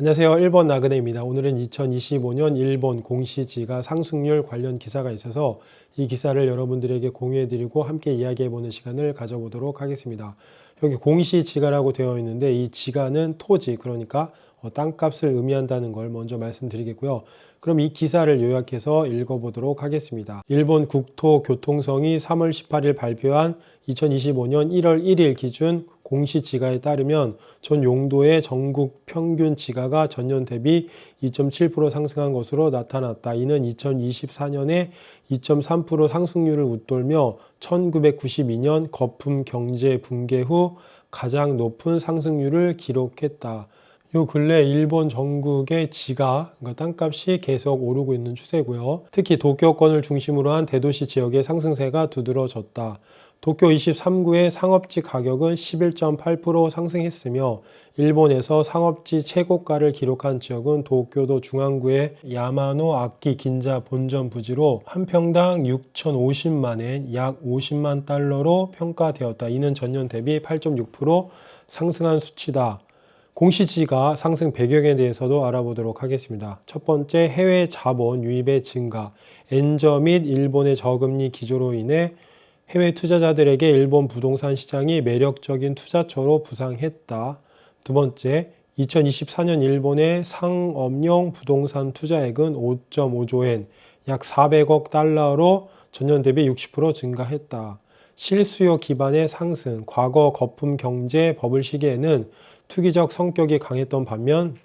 안녕하세요. 1번 나그네입니다. 오늘은 2025년 일본 공시지가 상승률 관련 기사가 있어서 이 기사를 여러분들에게 공유해드리고 함께 이야기해보는 시간을 가져보도록 하겠습니다. 여기 공시지가라고 되어 있는데 이 지가는 토지, 그러니까 어, 땅값을 의미한다는 걸 먼저 말씀드리겠고요. 그럼 이 기사를 요약해서 읽어보도록 하겠습니다. 일본 국토교통성이 3월 18일 발표한 2025년 1월 1일 기준 공시 지가에 따르면 전 용도의 전국 평균 지가가 전년 대비 2.7% 상승한 것으로 나타났다. 이는 2024년에 2.3% 상승률을 웃돌며 1992년 거품 경제 붕괴 후 가장 높은 상승률을 기록했다. 요 근래 일본 전국의 지가, 그러니까 땅값이 계속 오르고 있는 추세고요. 특히 도쿄권을 중심으로 한 대도시 지역의 상승세가 두드러졌다. 도쿄 23구의 상업지 가격은 11.8% 상승했으며 일본에서 상업지 최고가를 기록한 지역은 도쿄도 중앙구의 야마노 아키 긴자 본점 부지로 한 평당 6,050만엔 약 50만 달러로 평가되었다. 이는 전년 대비 8.6% 상승한 수치다. 공시지가 상승 배경에 대해서도 알아보도록 하겠습니다. 첫 번째, 해외 자본 유입의 증가, 엔저 및 일본의 저금리 기조로 인해 해외 투자자들에게 일본 부동산 시장이 매력적인 투자처로 부상했다. 두 번째, 2024년 일본의 상업용 부동산 투자액은 5.5조엔, 약 400억 달러로 전년 대비 60% 증가했다. 실수요 기반의 상승, 과거 거품 경제 버블 시기에는 투기적 성격이 강했던 반면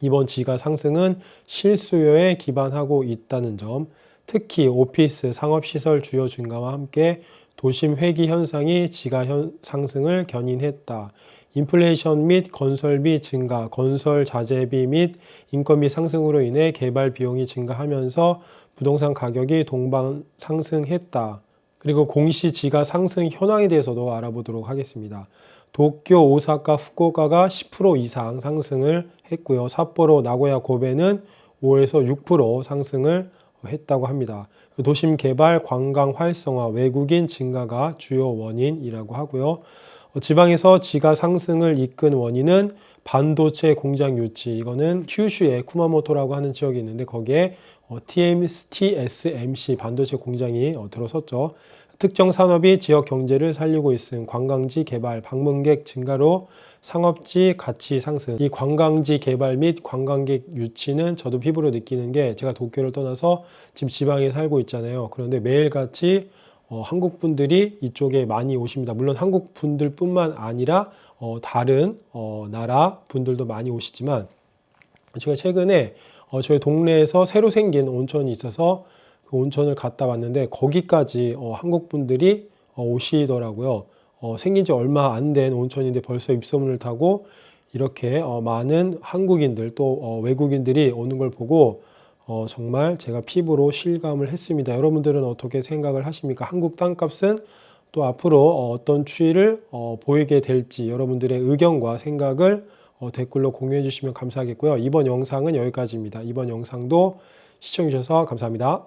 이번 지가 상승은 실수요에 기반하고 있다는 점, 특히 오피스, 상업시설 주요 증가와 함께 도심 회기 현상이 지가 현, 상승을 견인했다. 인플레이션 및 건설비 증가, 건설 자재비 및 인건비 상승으로 인해 개발 비용이 증가하면서 부동산 가격이 동반 상승했다. 그리고 공시 지가 상승 현황에 대해서도 알아보도록 하겠습니다. 도쿄, 오사카, 후쿠오카가 10% 이상 상승을 했고요. 삿포로, 나고야, 고베는 5에서 6% 상승을 했다고 합니다. 도심 개발, 관광 활성화, 외국인 증가가 주요 원인이라고 하고요. 어, 지방에서 지가 상승을 이끈 원인은 반도체 공장 유치. 이거는 큐슈의 쿠마모토라고 하는 지역이 있는데 거기에 어, TSMC 반도체 공장이 어, 들어섰죠. 특정 산업이 지역 경제를 살리고 있음 관광지 개발, 방문객 증가로 상업지 가치 상승. 이 관광지 개발 및 관광객 유치는 저도 피부로 느끼는 게 제가 도쿄를 떠나서 지금 지방에 살고 있잖아요. 그런데 매일같이 어, 한국 분들이 이쪽에 많이 오십니다. 물론 한국 분들 뿐만 아니라 어, 다른 어, 나라 분들도 많이 오시지만 제가 최근에 어, 저희 동네에서 새로 생긴 온천이 있어서 그 온천을 갔다 왔는데 거기까지 어, 한국 분들이 어, 오시더라고요. 어, 생긴 지 얼마 안 된 온천인데 벌써 입소문을 타고 이렇게 어, 많은 한국인들 또 어, 외국인들이 오는 걸 보고 어, 정말 제가 피부로 실감을 했습니다. 여러분들은 어떻게 생각을 하십니까? 한국 땅값은 또 앞으로 어, 어떤 추이를 어, 보이게 될지 여러분들의 의견과 생각을 어, 댓글로 공유해 주시면 감사하겠고요. 이번 영상은 여기까지입니다. 이번 영상도 시청해 주셔서 감사합니다.